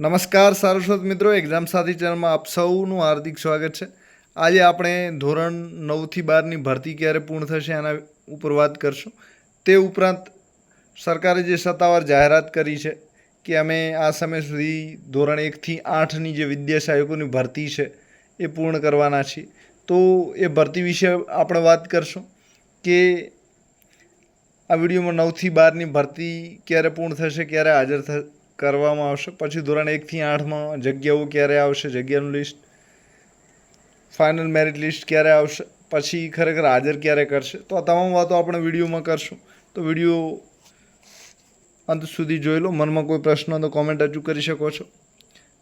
નમસ્કાર સારસ્વત મિત્રો એક્ઝામ સાથી ચેનલમાં આપ સૌનું હાર્દિક સ્વાગત છે. આજે આપણે ધોરણ નવથી બારની ભરતી ક્યારે પૂર્ણ થશે એના ઉપર વાત કરશું. તે ઉપરાંત સરકારે જે સત્તાવાર જાહેરાત કરી છે કે અમે આ સમય સુધી ધોરણ એકથી આઠની જે વિદ્યા સહાયકોની ભરતી છે એ પૂર્ણ કરવાના છીએ. તો એ ભરતી વિશે આપણે વાત કરશું કે આ વિડીયોમાં નવથી બારની ભરતી ક્યારે પૂર્ણ થશે, ક્યારે હાજર થ કરવામાં આવશે. પછી ધોરણ એકથી આઠમાં જગ્યાઓ ક્યારે આવશે, જગ્યાનું લિસ્ટ ફાઇનલ મેરિટ લિસ્ટ ક્યારે આવશે, પછી ખરેખર હાજર ક્યારે કરશે? તો આ તમામ વાતો આપણે વિડીયોમાં કરશું. તો વીડિયો અંત સુધી જોઈ લો. મનમાં કોઈ પ્રશ્ન તો કોમેન્ટ હજુ કરી શકો છો.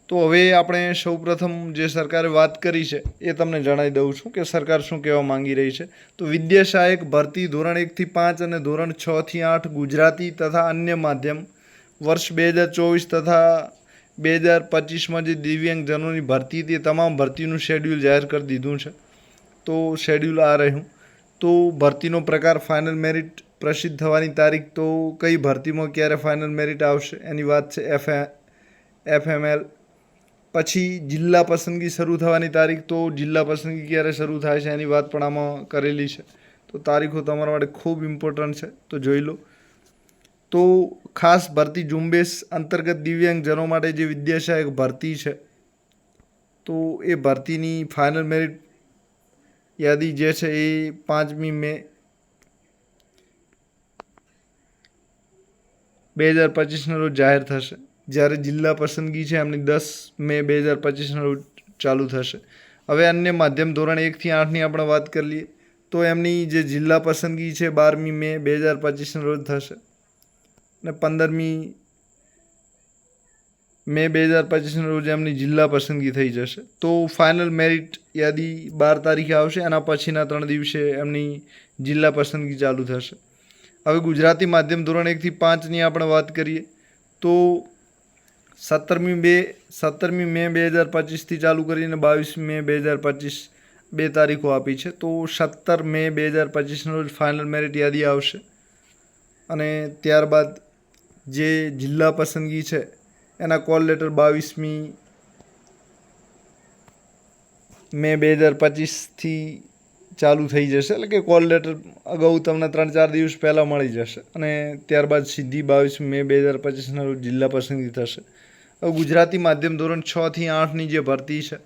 તો હવે આપણે સૌપ્રથમ જે સરકારે વાત કરી છે, એ તમને જણાવી દઉં છું કે સરકાર શું કહેવા માંગી રહી છે. તો વિદ્યા સહાયક ભરતી ધોરણ એકથી પાંચ અને ધોરણ છથી આઠ ગુજરાતી તથા અન્ય માધ્યમ વર્ષ બે હજાર ચોવીસ તથા બે હજાર પચીસમાં જે દિવ્યાંગજનોની ભરતી હતી એ તમામ ભરતીનું શેડ્યુલ જાહેર કરી દીધું છે. તો શેડ્યુલ આ રહ્યું. તો ભરતીનો પ્રકાર ફાઇનલ મેરિટ પ્રસિદ્ધ થવાની તારીખ તો કઈ ભરતીમાં ક્યારે ફાઇનલ મેરિટ આવશે એની વાત છે એફ એફએમએલ પછી જિલ્લા પસંદગી શરૂ થવાની તારીખ તો જિલ્લા પસંદગી ક્યારે શરૂ થાય છે એની વાત પણ આમાં કરેલી છે. તો તારીખો તમારા માટે ખૂબ ઇમ્પોર્ટન્ટ છે. તો જોઈ લો. તો ખાસ ભરતી ઝુંબેશ અંતર્ગત દિવ્યાંગજનો માટે જે વિદ્યા સહાયક ભરતી છે, તો એ ભરતીની ફાઇનલ મેરિટ યાદી જે છે એ પાંચમી મે બે હજાર પચીસના રોજ જાહેર થશે. જ્યારે જિલ્લા પસંદગી છે, એમની દસ મે બે હજાર પચીસના રોજ ચાલુ થશે. હવે અન્ય માધ્યમ ધોરણ એકથી આઠની આપણે વાત કરી લઈએ, તો એમની જે જિલ્લા પસંદગી છે, બારમી મે બે હજાર પચીસના રોજ થશે. ને પંદરમી મે બે હજાર પચીસના રોજ એમની જિલ્લા પસંદગી થઈ જશે. તો ફાઇનલ મેરિટ યાદી બાર તારીખે આવશે, એના પછીના ત્રણ દિવસે એમની જિલ્લા પસંદગી ચાલુ થશે. હવે ગુજરાતી માધ્યમ ધોરણ એકથી પાંચની આપણે વાત કરીએ, તો સત્તરમી બે, સત્તરમી મે બે હજાર પચીસથી ચાલુ કરીને બાવીસમી મે બે હજાર પચીસ બે તારીખો આપી છે. તો સત્તર મે બે હજાર પચીસના રોજ ફાઇનલ મેરિટ યાદી આવશે. અને ત્યારબાદ જે જિલ્લા પસંદગી છે, એના કોલ લેટર બાવીસમી મે બે હજાર પચીસથી ચાલુ થઈ જશે. એટલે કે કોલ લેટર અગાઉ તમને ત્રણ ચાર દિવસ પહેલાં મળી જશે અને ત્યારબાદ સીધી બાવીસ મે બે હજાર પચીસના રોજ જિલ્લા પસંદગી થશે. ગુજરાતી માધ્યમ ધોરણ છથી આઠની જે ભરતી છે,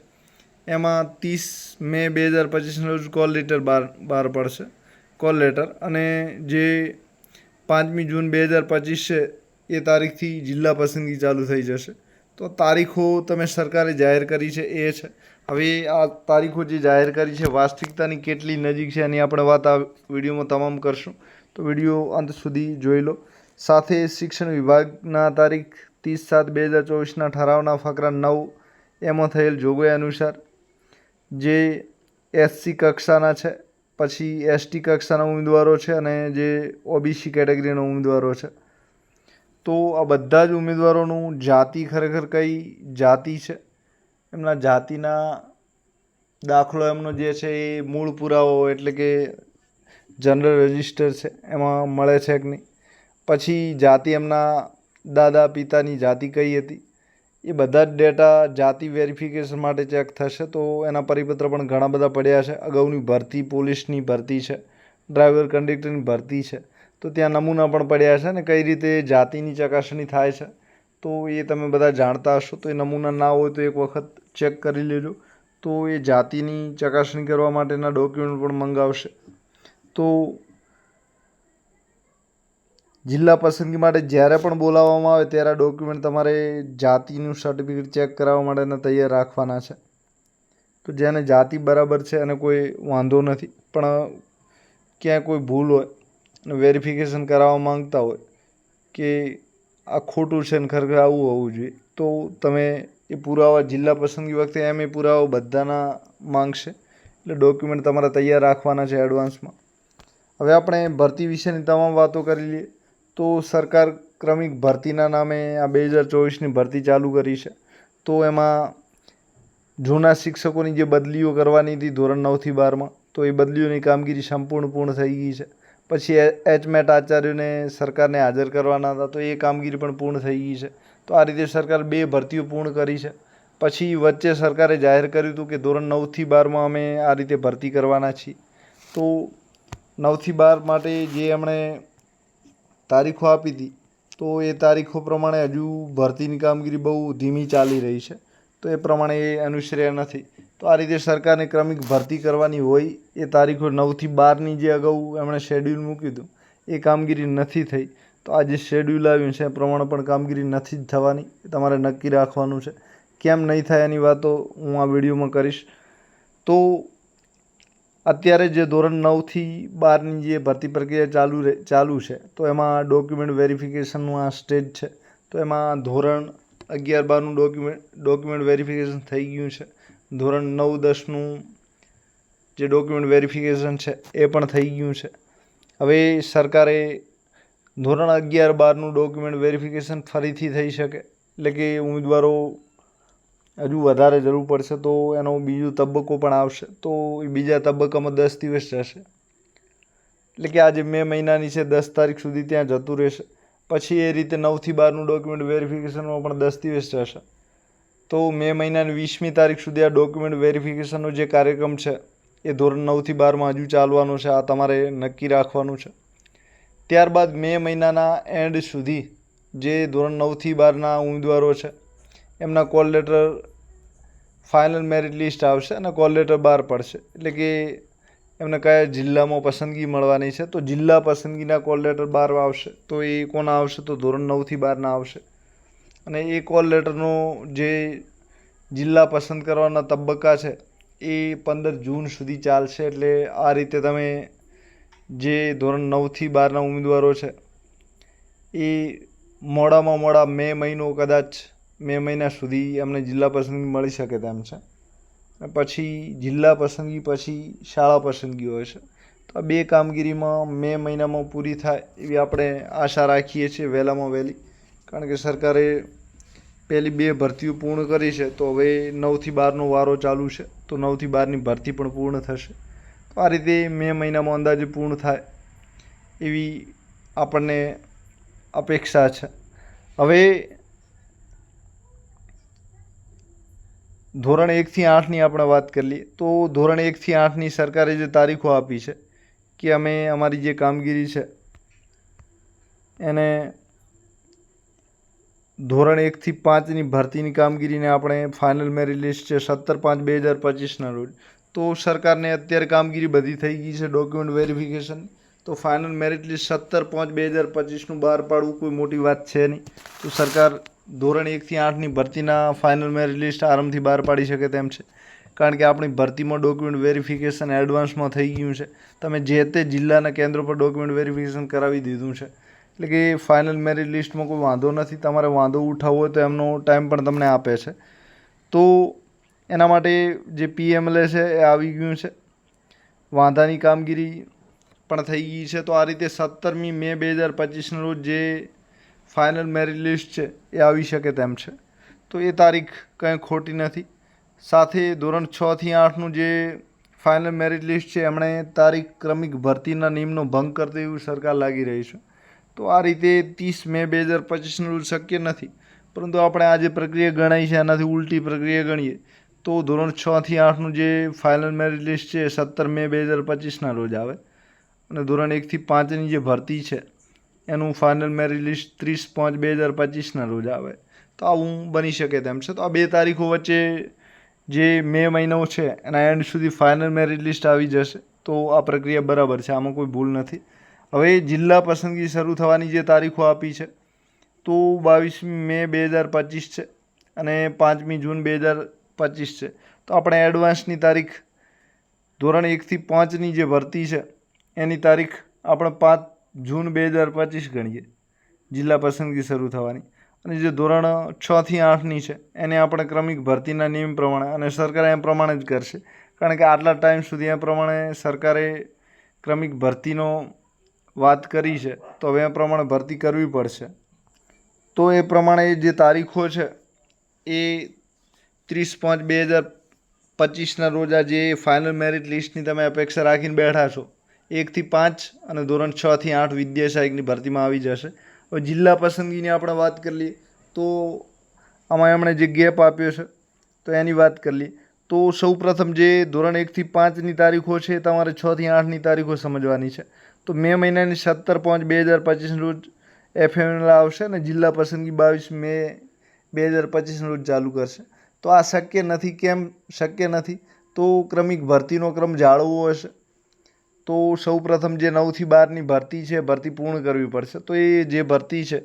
એમાં ત્રીસ મે બે હજાર પચીસના રોજ કોલ લેટર બહાર બહાર પડશે. કોલ લેટર અને જે પાંચમી જૂન બે હજાર પચીસ છે એ તારીખથી જિલ્લા પસંદગી ચાલુ થઈ જશે. તો તારીખો તમે સરકારે જાહેર કરી છે એ છે. હવે આ તારીખો જે જાહેર કરી છે, વાસ્તવિકતાની કેટલી નજીક છે એની આપણે વાત આ વિડીયોમાં તમામ કરશું. તો વીડિયો અંત સુધી જોઈ લો. સાથે શિક્ષણ વિભાગના તારીખ ત્રીસ સાત બે હજાર ચોવીસના ઠરાવના ફકરા નવ એમાં થયેલ જોગવાઈ અનુસાર જે એસસી કક્ષાના છે, પછી એસટી કક્ષાના ઉમેદવારો છે અને જે ઓબીસી કેટેગરીના ઉમેદવારો છે. તો આ બધા જ ઉમેદવારોનું જાતિ ખરેખર કઈ જાતિ છે? એમના જાતિના દાખલો એમનો જે છે એ મૂળ પુરાવો એટલે કે જનરલ રજિસ્ટર છે, એમાં મળે છે કે નહીં? પછી જાતિ એમના દાદા પિતાની જાતિ કઈ હતી? એ બધા જ ડેટા જાતિ વેરિફિકેશન માટે ચેક થશે તો એના પરિપત્ર પણ ઘણા બધા પડ્યા છે. અગાઉની ભરતી પોલીસની ભરતી છે, ડ્રાઈવર કંડક્ટરની ભરતી છે. તો ત્યાં નમૂના પણ પડ્યા છે ને કઈ રીતે જાતિની ચકાસણી થાય છે. તો એ તમે બધા જાણતા હશો, તો એ નમૂના ના હોય તો એક વખત ચેક કરી લેજો. તો એ જાતિની ચકાસણી કરવા માટેના ડોક્યુમેન્ટ પણ મંગાવશે. તો જિલ્લા પસંદગી માટે જ્યારે પણ બોલાવવામાં આવે ત્યારે ડોક્યુમેન્ટ તમારે જાતિનું સર્ટિફિકેટ ચેક કરાવવા માટેના તૈયાર રાખવાના છે. તો જેને જાતિ બરાબર છે અને કોઈ વાંધો નથી, પણ ક્યાંય કોઈ ભૂલ હોય અને વેરિફિકેશન કરાવવા માંગતા હોય કે આ ખોટું છે ને ખરેખર આવું હોવું જોઈએ, તો તમે એ પુરાવા જિલ્લા પસંદગી વખતે એમ એ પુરાવા બધાના માંગશે. એટલે ડોક્યુમેન્ટ તમારા તૈયાર રાખવાના છે એડવાન્સમાં હવે આપણે ભરતી વિશેની તમામ વાતો કરી લઈએ. તો સરકાર ક્રમિક ભરતીના નામે આ બે હજાર ચોવીસની ભરતી ચાલુ કરી છે. તો એમાં જૂના શિક્ષકોની જે બદલીઓ કરવાની હતી ધોરણ નવથી બારમાં, તો એ બદલીઓની કામગીરી સંપૂર્ણ પૂર્ણ થઈ ગઈ છે. પછી એચમેટ આચાર્યોને સરકારને હાજર કરવાના હતા, તો એ કામગીરી પણ પૂર્ણ થઈ ગઈ છે. તો આ રીતે સરકાર બે ભરતીઓ પૂર્ણ કરી છે. પછી વચ્ચે સરકારે જાહેર કર્યું હતું કે ધોરણ નવથી બારમાં અમે આ રીતે ભરતી કરવાના છીએ. તો નવથી બાર માટે જે એમણે તારીખો આપી હતી, તો એ તારીખો પ્રમાણે હજુ ભરતીની કામગીરી બહુ ધીમી ચાલી રહી છે. તો એ પ્રમાણે એ અનુસર્યા નથી. તો આ રીતે સરકારને ક્રમિક ભરતી કરવાની હોય, એ તારીખો નવથી બારની જે અગાઉ એમણે શેડ્યુલ મૂક્યું હતું, એ કામગીરી નથી થઈ. તો આ જે શેડ્યુલ આવ્યું છે, એ પ્રમાણે પણ કામગીરી નથી જ થવાની. તમારે નક્કી રાખવાનું છે. કેમ નહીં થાય એની વાતો હું આ વિડીયોમાં કરીશ. તો અત્યારે જે ધોરણ નવથી બારની જે ભરતી પ્રક્રિયા ચાલુ રહે, ચાલુ છે, તો એમાં ડોક્યુમેન્ટ વેરિફિકેશનનું આ સ્ટેજ છે. તો એમાં ધોરણ અગિયાર બારનું ડોક્યુમેન્ટ ડોક્યુમેન્ટ વેરિફિકેશન થઈ ગયું છે. ધોરણ નવ દસનું જે ડોક્યુમેન્ટ વેરિફિકેશન છે, એ પણ થઈ ગયું છે. હવે સરકારે ધોરણ અગિયાર બારનું ડોક્યુમેન્ટ વેરિફિકેશન ફરીથી થઈ શકે, એટલે કે ઉમેદવારો હજુ વધારે જરૂર પડશે, તો એનો બીજો તબક્કો પણ આવશે, તો એ બીજા તબક્કામાં દસ દિવસ જશે. એટલે કે આજે મે મહિનાની છે, દસ તારીખ સુધી ત્યાં જતું રહેશે. પછી એ રીતે નવથી બારનું ડોક્યુમેન્ટ વેરિફિકેશનમાં પણ દસ દિવસ જશે. તો મે મહિનાની વીસમી તારીખ સુધી આ ડોક્યુમેન્ટ વેરિફિકેશનનો જે કાર્યક્રમ છે, એ ધોરણ નવથી બારમાં હજુ ચાલવાનો છે, આ તમારે નક્કી રાખવાનું છે. ત્યારબાદ મે મહિનાના એન્ડ સુધી જે ધોરણ નવથી બારના ઉમેદવારો છે, એમના call letter final merit list આવશે અને કોલ લેટર બહાર પડશે. એટલે કે એમને કયા જિલ્લામાં પસંદગી મળવાની છે, તો જિલ્લા પસંદગીના કોલ લેટર બહાર આવશે, તો એ કોના આવશે, તો ધોરણ નવથી બારના આવશે. અને એ કોલ લેટરનો જે જિલ્લા પસંદ કરવાના તબક્કા છે, એ પંદર જૂન સુધી ચાલશે. એટલે આ રીતે તમે જે ધોરણ નવથી બારના ઉમેદવારો છે, એ મોડામાં મોડા મે મહિનો કદાચ મે મહિના સુધી એમને જિલ્લા પસંદગી મળી શકે તેમ છે. પછી જિલ્લા પસંદગી, પછી શાળા પસંદગી હોય છે. તો આ બે કામગીરીમાં મે મહિનામાં પૂરી થાય એવી આપણે આશા રાખીએ છીએ, વહેલામાં વહેલી. કારણ કે સરકારે પહેલી બે ભરતીઓ પૂર્ણ કરી છે, તો હવે નવથી બારનો વારો ચાલુ છે, તો નવથી બારની ભરતી પણ પૂર્ણ થશે. તો આ રીતે મે મહિનામાં અંદાજે પૂર્ણ થાય એવી આપણને અપેક્ષા છે. હવે ધોરણ એકથી આઠની આપણે વાત કરી લઈએ, તો ધોરણ એકથી આઠની સરકારે જે તારીખો આપી છે, કે અમે અમારી જે કામગીરી છે, એને ધોરણ એકથી પાંચની ભરતીની કામગીરીને આપણે ફાઇનલ મેરિટ લિસ્ટ છે સત્તર પાંચ બે હજાર પચીસના રોજ. તો સરકારને અત્યારે કામગીરી બધી થઈ ગઈ છે ડોક્યુમેન્ટ વેરિફિકેશન તો ફાઇનલ મેરિટ લિસ્ટ સત્તર પાંચ બે હજાર પચીસનું બહાર પાડવું કોઈ મોટી વાત છે નહીં. તો સરકાર ધોરણ એકથી આઠની ભરતીના ફાઇનલ મેરિટ લિસ્ટ આરામથી બહાર પાડી શકે તેમ છે. કારણ કે આપણી ભરતીમાં ડોક્યુમેન્ટ વેરિફિકેશન એડવાન્સમાં થઈ ગયું છે. તમે જે તે જિલ્લાના કેન્દ્રો પર ડોક્યુમેન્ટ વેરિફિકેશન કરાવી દીધું છે. એટલે કે ફાઇનલ મેરિટ લિસ્ટમાં કોઈ વાંધો નથી, તમારે વાંધો ઉઠાવવો હોય તો એમનો ટાઈમ પણ તમને આપે છે. તો એના માટે જે પીએમએલએ છે એ આવી ગયું છે. વાંધાની કામગીરી પણ થઈ ગઈ છે. તો આ રીતે સત્તરમી મે બે હજાર પચીસના રોજ જે ફાઇનલ મેરિટ લિસ્ટ છે એ આવી શકે તેમ છે. તો એ તારીખ કંઈ ખોટી નથી. સાથે ધોરણ છથી આઠનું જે ફાઇનલ મેરિટ લિસ્ટ છે, એમણે તારીખ ક્રમિક ભરતીના નિયમનો ભંગ કરતી એવું સરકાર લાગી રહી છે. તો આ રીતે ત્રીસ મે બે હજાર પચીસનો રૂલ શક્ય નથી. પરંતુ આપણે આ જે પ્રક્રિયા ગણાય છે એનાથી ઉલટી પ્રક્રિયા ગણીએ, તો ધોરણ છથી આઠનું જે ફાઇનલ મેરિટ લિસ્ટ છે સત્તર મે બે હજાર પચીસના રોજ આવે. અને ધોરણ એકથી પાંચની જે ભરતી છે, એનું ફાઇનલ મેરિટ લિસ્ટ ત્રીસ પાંચ બે હજાર પચીસના રોજ આવે. તો આવું બની શકે તેમ છે. તો આ બે તારીખો વચ્ચે જે મે મહિનો છે, એના એન્ડ સુધી ફાઇનલ મેરિટ લિસ્ટ આવી જશે. તો આ પ્રક્રિયા બરાબર છે. આમાં કોઈ ભૂલ નથી. હવે જિલ્લા પસંદગી શરૂ થવાની જે તારીખો આપી છે, તો બાવીસમી મે બે હજાર પચીસ છે અને પાંચમી જૂન બે હજાર પચીસ છે. તો આપણે એડવાન્સની તારીખ, ધોરણ એકથી પાંચની જે ભરતી છે, એની તારીખ આપણે પાંચ જૂન બે હજાર પચીસ ગણીએ, જિલ્લા પસંદગી શરૂ થવાની. અને જે ધોરણ છથી આઠની છે, એને આપણે ક્રમિક ભરતીના નિયમ પ્રમાણે અને સરકાર એમ પ્રમાણે જ કરશે. કારણ કે આટલા ટાઈમ સુધી એ પ્રમાણે સરકારે ક્રમિક ભરતીનો વાત કરી છે, તો હવે એ પ્રમાણે ભરતી કરવી પડશે. તો એ પ્રમાણે જે તારીખો છે, એ ત્રીસ પાંચ બે હજાર પચીસના રોજ આ જે ફાઇનલ મેરિટ લિસ્ટની તમે અપેક્ષા રાખીને બેઠા છો, એકથી પાંચ અને ધોરણ છથી આઠ વિદ્યા સહાયકની ભરતીમાં આવી જશે. હવે જિલ્લા પસંદગીની આપણે વાત કરી લઈએ, તો આમાં એમણે જે ગેપ આપ્યો છે, તો એની વાત કરી લઈએ. તો સૌ પ્રથમ જે ધોરણ એકથી પાંચની તારીખો છે તમારે છથી આઠની તારીખો સમજવાની છે. તો મે મહિનાની સત્તર પાંચ બે હજાર પચીસના રોજ એફએમએલ આવશે અને જિલ્લા પસંદગી બાવીસ મે બે હજાર પચીસના રોજ ચાલુ કરશે. તો આ શક્ય નથી. કેમ શક્ય નથી? તો ક્રમિક ભરતીનો ક્રમ જાળવવો હશે. તો સૌ પ્રથમ જે નવથી બારની ભરતી છે, ભરતી પૂર્ણ કરવી પડશે. તો એ જે ભરતી છે,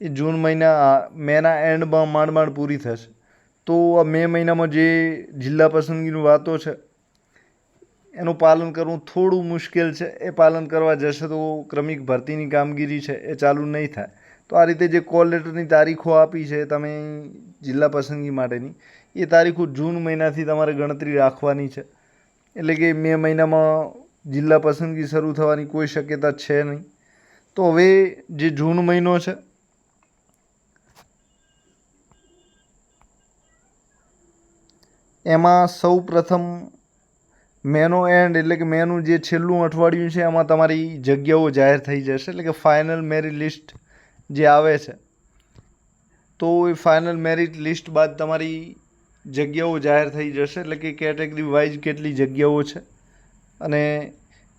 એ જૂન મહિના, મેના એન્ડમાં માંડ માંડ પૂરી થશે. તો આ મે મહિનામાં જે જિલ્લા પસંદગીની વાતો છે એનું પાલન કરવું થોડું મુશ્કેલ છે. એ પાલન કરવા જશે તો ક્રમિક ભરતીની કામગીરી છે, એ ચાલુ નહીં થાય. તો આ રીતે જે કોલ લેટરની તારીખો આપી છે તમે જિલ્લા પસંદગી માટેની, એ તારીખો જૂન મહિનાથી તમારે ગણતરી રાખવાની છે. એટલે કે મે મહિનામાં જિલ્લા પસંદગી શરૂ થવાની કોઈ શક્યતા છે નહીં. તો હવે જે જૂન મહિનો છે, એમાં સૌ પ્રથમ મેનો એન્ડ એટલે કે મેનું જે છેલ્લું અઠવાડિયું છે, એમાં તમારી જગ્યાઓ જાહેર થઈ જશે. એટલે કે ફાઇનલ મેરિટ લિસ્ટ જે આવે છે, તો એ ફાઇનલ મેરિટ લિસ્ટ બાદ તમારી જગ્યાઓ જાહેર થઈ જશે. એટલે કે કેટેગરી વાઇઝ કેટલી જગ્યાઓ છે અને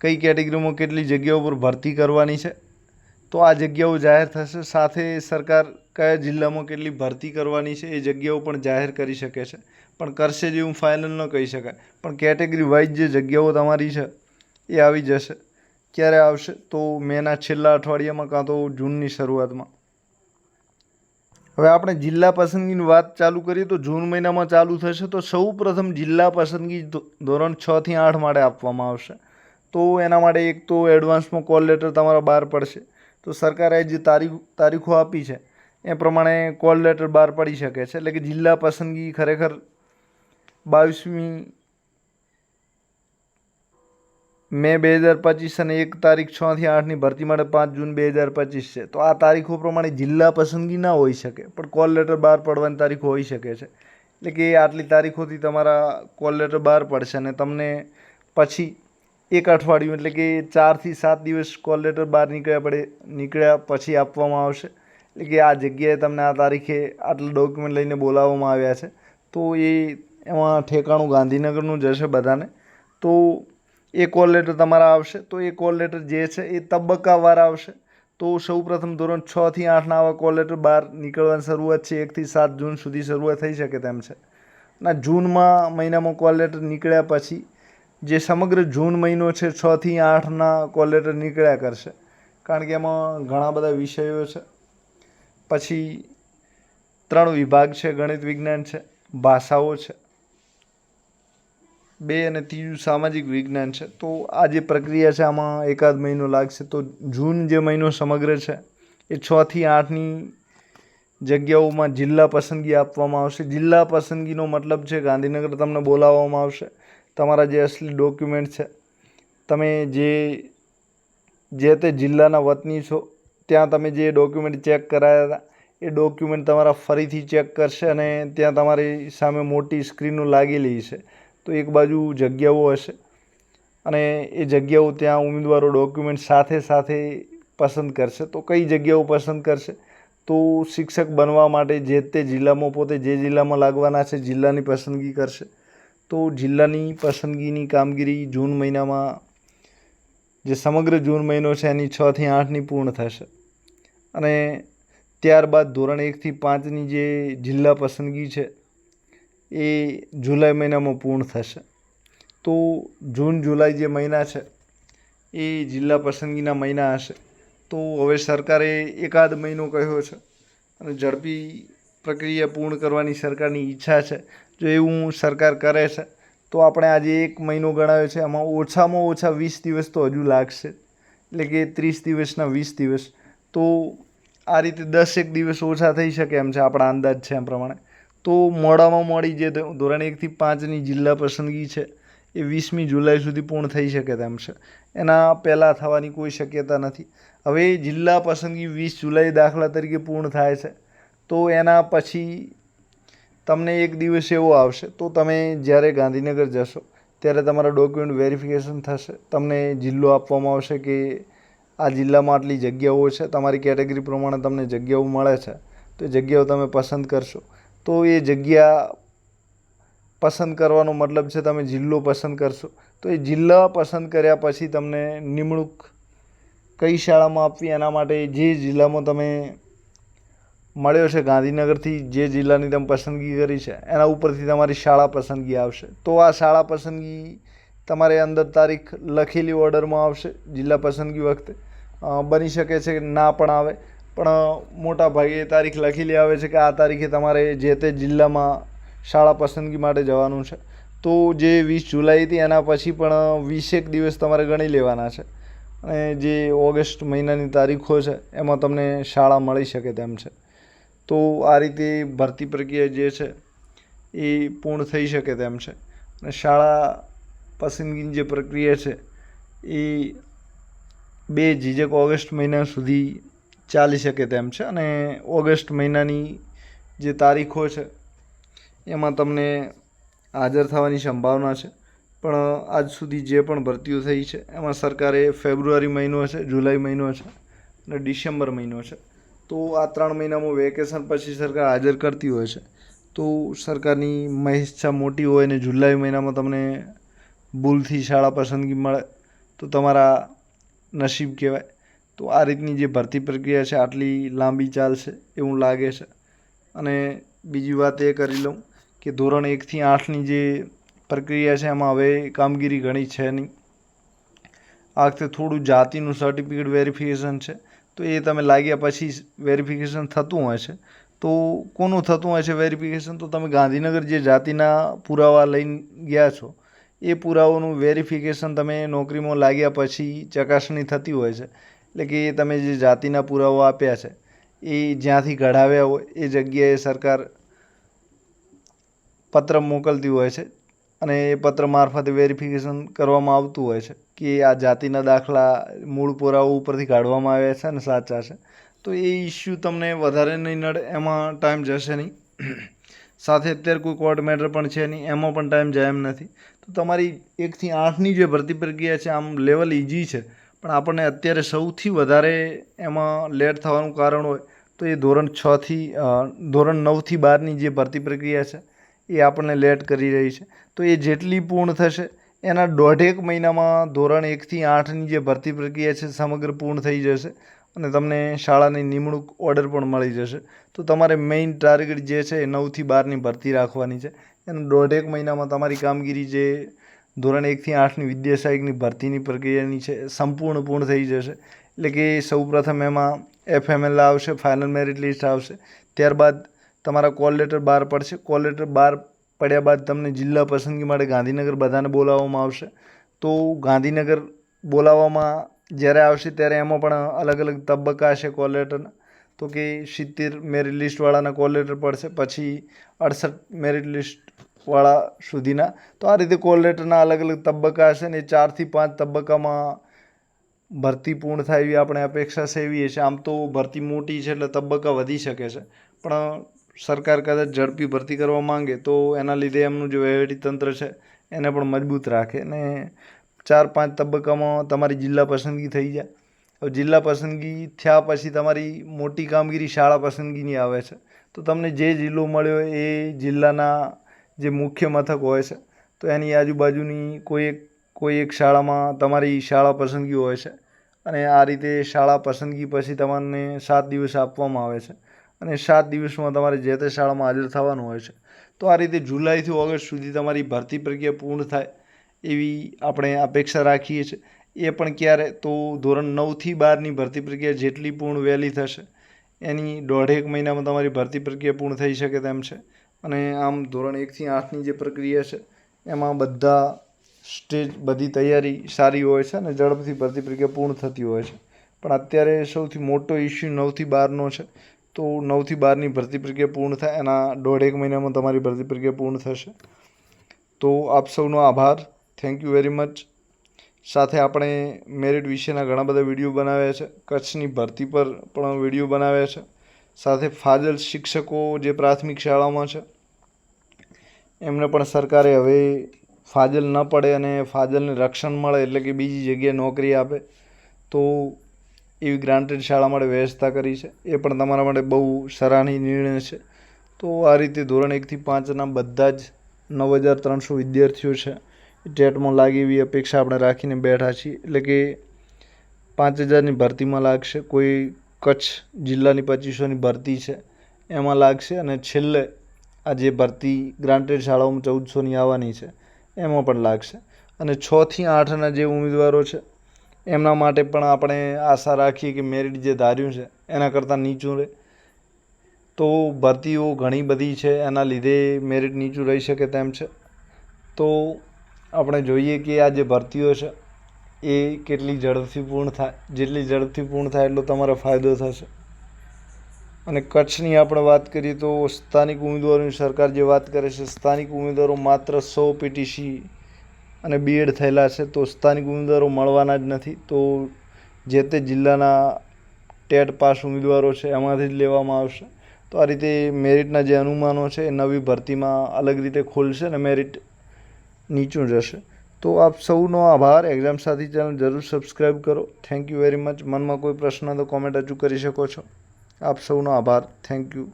કઈ કેટેગરીમાં કેટલી જગ્યાઓ પર ભરતી કરવાની છે, તો આ જગ્યાઓ જાહેર થશે. સાથે સરકાર કયા જિલ્લામાં કેટલી ભરતી કરવાની છે, એ જગ્યાઓ પણ જાહેર કરી શકે છે. પણ કરશે જે હું ફાઇનલ ન કહી શકાય. પણ કેટેગરી વાઇઝ જે જગ્યાઓ તમારી છે, એ આવી જશે. ક્યારે આવશે? તો મેના છેલ્લા અઠવાડિયામાં કાં તો જૂનની શરૂઆતમાં. હવે આપણે જિલ્લા પસંદગીની વાત ચાલુ કરીએ તો જૂન મહિનામાં ચાલુ થશે તો સૌ પ્રથમ જિલ્લા પસંદગી ધોરણ છથી આઠ માટે આપવામાં આવશે. તો એના માટે એક તો એડવાન્સમાં કોલ લેટર તમારા બહાર પડશે. તો સરકારે જે તારીખ, તારીખો આપી છે, એ પ્રમાણે કોલ લેટર બહાર પડી શકે છે. એટલે કે જિલ્લા પસંદગી ખરેખર બાવીસમી મે બે હજાર પચીસ અને એક તારીખ છથી આઠની ભરતી માટે પાંચ જૂન બે હજાર પચીસ છે. તો આ તારીખો પ્રમાણે જિલ્લા પસંદગી ના હોઈ શકે, પણ કોલ લેટર બહાર પડવાની તારીખો હોઈ શકે છે. એટલે કે આટલી તારીખોથી તમારા કોલ લેટર બહાર પડશે અને તમને પછી એક અઠવાડિયું એટલે કે ચારથી સાત દિવસ કોલ લેટર બહાર નીકળ્યા પડે, નીકળ્યા પછી આપવામાં આવશે. એટલે કે આ જગ્યાએ તમને આ તારીખે આટલા ડોક્યુમેન્ટ લઈને બોલાવવામાં આવ્યા છે. તો એ એમાં ઠેકાણું ગાંધીનગરનું જશે બધાને. તો એ કોલ લેટર તમારા આવશે, તો એ કોલ લેટર જે છે એ તબક્કાવાર આવશે. તો સૌ પ્રથમ ધોરણ છથી આઠના આવા કોલ લેટર બહાર નીકળવાની શરૂઆત છે એકથી સાત જૂન સુધી શરૂઆત થઈ શકે તેમ છે. ના, જૂનમાં મહિનામાં કોલ લેટર નીકળ્યા પછી જે સમગ્ર જૂન મહિનો છે છથી આઠના કોલ લેટર નીકળ્યા કરશે. કારણ કે એમાં ઘણા બધા વિષયો છે. પછી ત્રણ વિભાગ છે, ગણિત વિજ્ઞાન છે, ભાષાઓ છે. બે અને ત્રીજું સામાજિક વિજ્ઞાન છે. તો આ જે પ્રક્રિયા છે આમાં એકાદ મહિનો લાગશે. તો જૂન જે મહિનો સમગ્ર છે, એ છથી આઠની જગ્યાઓમાં જિલ્લા પસંદગી આપવામાં આવશે. જિલ્લા પસંદગીનો મતલબ છે ગાંધીનગર તમને બોલાવવામાં આવશે. તમારા જે અસલી ડોક્યુમેન્ટ છે, તમે જે જે તે જિલ્લાના વતની છો, ત્યાં તમે જે ડોક્યુમેન્ટ ચેક કરાયા હતા, એ ડોક્યુમેન્ટ તમારા ફરીથી ચેક કરશે અને ત્યાં તમારી સામે મોટી સ્ક્રીનો લાગેલી છે. તો એક બાજુ જગ્યાઓ હશે. અને એ જગ્યાઓ ત્યાં ઉમેદવારો ડોક્યુમેન્ટ સાથે સાથે પસંદ કરશે. તો કઈ જગ્યાઓ પસંદ કરશે? તો શિક્ષક બનવા માટે જે તે જિલ્લામાં પોતે જે જિલ્લામાં લાગવાના છે જિલ્લાની પસંદગી કરશે. તો જિલ્લાની પસંદગીની કામગીરી જૂન મહિનામાં જે સમગ્ર જૂન મહિનો છે એની છથી આઠની પૂર્ણ થશે. અને ત્યારબાદ ધોરણ એકથી પાંચની જે જિલ્લા પસંદગી છે એ જુલાઈ મહિનામાં પૂર્ણ થશે. તો જૂન, જુલાઈ જે મહિના છે, એ જિલ્લા પસંદગીના મહિના હશે. તો હવે સરકારે એકાદ મહિનો કહ્યો છે, અને ઝડપી પ્રક્રિયા પૂર્ણ કરવાની સરકારની ઈચ્છા છે. જો એવું સરકાર કરે છે, તો આપણે આજે એક મહિનો ગણાવ્યો છે, એમાં ઓછામાં ઓછા વીસ દિવસ તો હજુ લાગશે. એટલે કે ત્રીસ દિવસના વીસ દિવસ. તો આ રીતે દસ એક દિવસ ઓછા થઈ શકે એમ છે આપણા અંદાજ છે એમ પ્રમાણે. તો મોડામાં મોડી જે ધોરણ એકથી પાંચની જિલ્લા પસંદગી છે, એ વીસમી જુલાઈ સુધી પૂર્ણ થઈ શકે તેમ છે. એના પહેલાં થવાની કોઈ શક્યતા નથી. હવે જિલ્લા પસંદગી વીસ જુલાઈ દાખલા તરીકે પૂર્ણ થાય છે. તો એના પછી તમને એક દિવસ એવો આવશે, તો તમે જ્યારે ગાંધીનગર જશો, ત્યારે તમારા ડોક્યુમેન્ટ વેરિફિકેશન થશે. તમને જિલ્લો આપવામાં આવશે કે આ જિલ્લામાં આટલી જગ્યાઓ છે, તમારી કેટેગરી પ્રમાણે તમને જગ્યાઓ મળે છે. તો જગ્યાઓ તમે પસંદ કરશો. તો એ જગ્યા પસંદ કરવાનો મતલબ છે તમે જિલ્લો પસંદ કરશો. તો એ જિલ્લા પસંદ કર્યા પછી તમને નિમણૂક કઈ શાળામાં આપવી, એના માટે જે જિલ્લામાં તમે મળ્યો છે, ગાંધીનગરથી જે જિલ્લાની તમે પસંદગી કરી છે, એના ઉપરથી તમારી શાળા પસંદગી આવશે. તો આ શાળા પસંદગી તમારે અંદર તારીખ લખેલી ઓર્ડરમાં આવશે, જિલ્લા પસંદગી વખતે. બની શકે છે ના પણ આવે. પણ મોટા ભાગે તારીખ લખી લે આવે છે કે આ તારીખે તમારે જે તે જિલ્લામાં શાળા પસંદગી માટે જવાનું છે. તો જે વીસ જુલાઈ હતી, એના પછી પણ વીસેક દિવસ તમારે ગણી લેવાના છે. અને જે ઓગસ્ટ મહિનાની તારીખો છે, એમાં તમને શાળા મળી શકે તેમ છે. તો આ રીતે ભરતી પ્રક્રિયા જે છે, એ પૂર્ણ થઈ શકે તેમ છે. અને શાળા પસંદગીની જે પ્રક્રિયા છે, એ બે જીજક ઓગસ્ટ મહિના સુધી ચાલી શકે તેમ છે. અને ઓગસ્ટ મહિનાની જે તારીખો છે, એમાં તમને હાજર થવાની સંભાવના છે. પણ આજ સુધી જે પણ ભરતીઓ થઈ છે, એમાં સરકારે ફેબ્રુઆરી મહિનો છે, જુલાઈ મહિનો છે અને ડિસેમ્બર મહિનો છે. તો આ ત્રણ મહિનામાં વેકેશન પછી સરકાર હાજર કરતી હોય છે. તો સરકારની મહેચ્છા મોટી હોય ને જુલાઈ મહિનામાં તમને ભૂલથી શાળા પસંદગી મળે, તો તમારા નસીબ કહેવાય. તો આ રીતની જે ભરતી પ્રક્રિયા છે, આટલી લાંબી ચાલશે એવું લાગે છે. અને બીજી વાત એ કરી લઉં કે ધોરણ એકથી આઠની જે પ્રક્રિયા છે, એમાં હવે કામગીરી ઘણી છે નહીં. આ વખતે થોડું જાતિનું સર્ટિફિકેટ વેરિફિકેશન છે. તો એ તમે લાગ્યા પછી વેરિફિકેશન થતું હોય છે. તો કોનું થતું હોય છે વેરિફિકેશન તો તમે ગાંધીનગર જે જાતિના પુરાવા લઈને ગયા છો, એ પુરાવાનું વેરિફિકેશન તમે નોકરીમાં લાગ્યા પછી ચકાસણી થતી હોય છે. એટલે કે તમે જે જાતિના પુરાવા આપ્યા છે, એ જ્યાંથી કઢાવ્યા હોય, એ જગ્યાએ સરકાર પત્ર મોકલતી હોય છે અને એ પત્ર મારફતે વેરિફિકેશન કરવામાં આવતું હોય છે કે આ જાતિના દાખલા મૂળ પુરાવા ઉપરથી કાઢવામાં આવ્યા છે અને સાચા છે. તો એ ઇસ્યુ તમને વધારે નહીં નડે, એમાં ટાઈમ જશે નહીં. સાથે અત્યારે કોઈ કોર્ટ મેટર પણ છે નહીં, એમાં પણ ટાઈમ જાય એમ નથી. તો તમારી એકથી આઠની જે ભરતી પ્રક્રિયા છે, આમ લેવલ ઇઝી છે. પણ આપણને અત્યારે સૌથી વધારે એમાં લેટ થવાનું કારણ હોય તો એ ધોરણ છથી ધોરણ નવથી બારની જે ભરતી પ્રક્રિયા છે, એ આપણને લેટ કરી રહી છે. તો એ જેટલી પૂર્ણ થશે, એના દોઢેક મહિનામાં ધોરણ એકથી આઠની જે ભરતી પ્રક્રિયા છે, સમગ્ર પૂર્ણ થઈ જશે અને તમને શાળાની નિમણૂક ઓર્ડર પણ મળી જશે. તો તમારે મેઇન ટાર્ગેટ જે છે, એ નવથી બારની ભરતી રાખવાની છે. એનું દોઢેક મહિનામાં તમારી કામગીરી જે ધોરણ એકથી આઠની વિદ્યા સહાયકની ભરતીની પ્રક્રિયાની છે, સંપૂર્ણ પૂર્ણ થઈ જશે. એટલે કે સૌપ્રથમ એમાં એફએમએલ આવશે ફાઇનલ મેરિટ લિસ્ટ આવશે. ત્યારબાદ તમારા કોલ લેટર બહાર પડશે. કોલ લેટર બહાર પડ્યા બાદ તમને જિલ્લા પસંદગી માટે ગાંધીનગર બધાને બોલાવવામાં આવશે. તો ગાંધીનગર બોલાવવામાં જ્યારે આવશે ત્યારે એમાં પણ અલગ અલગ તબક્કા છે કોલ લેટરના તો કે સિત્તેર મેરિટ લિસ્ટવાળાના કોલ લેટર પડશે. પછી અડસઠ મેરિટ લિસ્ટવાળા સુધીના. તો આ રીતે કોલ અલગ અલગ તબક્કા હશે ને ચારથી પાંચ તબક્કામાં ભરતી પૂર્ણ થાય એવી આપણે અપેક્ષા સેવીએ છીએ આમ તો ભરતી મોટી છે એટલે તબક્કા વધી શકે છે. પણ સરકાર કદાચ ઝડપી ભરતી કરવા માંગે તો એના લીધે એમનું જે વહીવટી તંત્ર છે એને પણ મજબૂત રાખે ને ચાર પાંચ તબક્કામાં તમારી જિલ્લા પસંદગી થઈ જાય. હવે જિલ્લા પસંદગી થયા પછી તમારી મોટી કામગીરી શાળા પસંદગીની આવે છે. તો તમને જે જિલ્લો મળ્યો એ જિલ્લાના જે મુખ્ય મથક હોય છે, તો એની આજુબાજુની કોઈ એક કોઈ એક શાળામાં તમારી શાળા પસંદગી હોય છે અને આ રીતે શાળા પસંદગી પછી તમને સાત દિવસ આપવામાં આવે છે અને સાત દિવસમાં તમારે જે તે શાળામાં હાજર થવાનું હોય છે, તો આ રીતે જુલાઈથી ઓગસ્ટ સુધી તમારી ભરતી પ્રક્રિયા પૂર્ણ થાય એવી આપણે અપેક્ષા રાખીએ છીએ. એ પણ ક્યારે? તો ધોરણ નવથી બારની ભરતી પ્રક્રિયા જેટલી પૂર્ણ વહેલી થશે, એની દોઢેક મહિનામાં તમારી ભરતી પ્રક્રિયા પૂર્ણ થઈ શકે તેમ છે. અને આમ ધોરણ એકથી આઠની જે પ્રક્રિયા છે, એમાં બધા સ્ટેજ, બધી તૈયારી સારી હોય છે અને ઝડપથી ભરતી પ્રક્રિયા પૂર્ણ થતી હોય છે. પણ અત્યારે સૌથી મોટો ઇસ્યુ નવથી બારનો છે, તો નવથી બારની ભરતી પ્રક્રિયા પૂર્ણ થાય, એના દોઢેક મહિનામાં તમારી ભરતી પ્રક્રિયા પૂર્ણ થશે. તો આપ સૌનો આભાર. થેન્ક યુ વેરી મચ સાથે આપણે મેરિટ વિશેના ઘણા બધા વીડિયો બનાવ્યા છે. કચ્છની ભરતી પર પણ વીડિયો બનાવ્યા છે. સાથે ફાજલ શિક્ષકો જે પ્રાથમિક શાળામાં છે, એમને પણ સરકારે હવે ફાજલ ન પડે અને ફાજલને રક્ષણ મળે એટલે કે બીજી જગ્યાએ નોકરી આપે, તો એવી ગ્રાન્ટેડ શાળા માટે વ્યવસ્થા કરી છે. એ પણ તમારા માટે બહુ સરાહનીય નિર્ણય છે. તો આ રીતે ધોરણ એકથી પાંચના બધા જ નવ હજાર ત્રણસો વિદ્યાર્થીઓ છે ટેટમાં લાગે એવી અપેક્ષા આપણે રાખીને બેઠા છીએ. એટલે કે પાંચ હજારની ભરતીમાં લાગશે. કોઈ કચ્છ જિલ્લાની પચીસોની ભરતી છે. એમાં લાગશે અને છેલ્લે આ જે ભરતી ગ્રાન્ટેડ શાળાઓમાં ચૌદસોની આવવાની છે, એમાં પણ લાગશે. અને છથી આઠના જે ઉમેદવારો છે, એમના માટે પણ આપણે આશા રાખીએ કે મેરિટ જે ધાર્યું છે, એના કરતાં નીચું રહે. તો ભરતીઓ ઘણી બધી છે, એના લીધે મેરિટ નીચું રહી શકે તેમ છે. તો આપણે જોઈએ કે આ જે ભરતીઓ છે એ કેટલી ઝડપથી પૂર્ણ થાય, જેટલી ઝડપથી પૂર્ણ થાય એટલો તમારે ફાયદો થશે. અને કચ્છની આપણે વાત કરીએ તો સ્થાનિક ઉમેદવારોની સરકાર જે વાત કરે છે, સ્થાનિક ઉમેદવારો માત્ર સો પીટીસી અને બીએડ થયેલા છે, તો સ્થાનિક ઉમેદવારો મળવાના જ નથી. તો જે તે જિલ્લાના ટેટ પાસ ઉમેદવારો છે, એમાંથી જ લેવામાં આવશે. તો આ રીતે મેરિટના જે અનુમાનો છે, એ નવી ભરતીમાં અલગ રીતે ખોલશે અને મેરિટ નીચું જશે. તો આપ સૌનો આભાર. એક્ઝામ સાથી ચેનલ જરૂર સબસ્ક્રાઈબ કરો. થેન્ક યુ વેરી મચ મનમાં કોઈ પ્રશ્ન તો કોમેન્ટ હજુ કરી શકો છો. આપ સૌનો આભાર. Thank you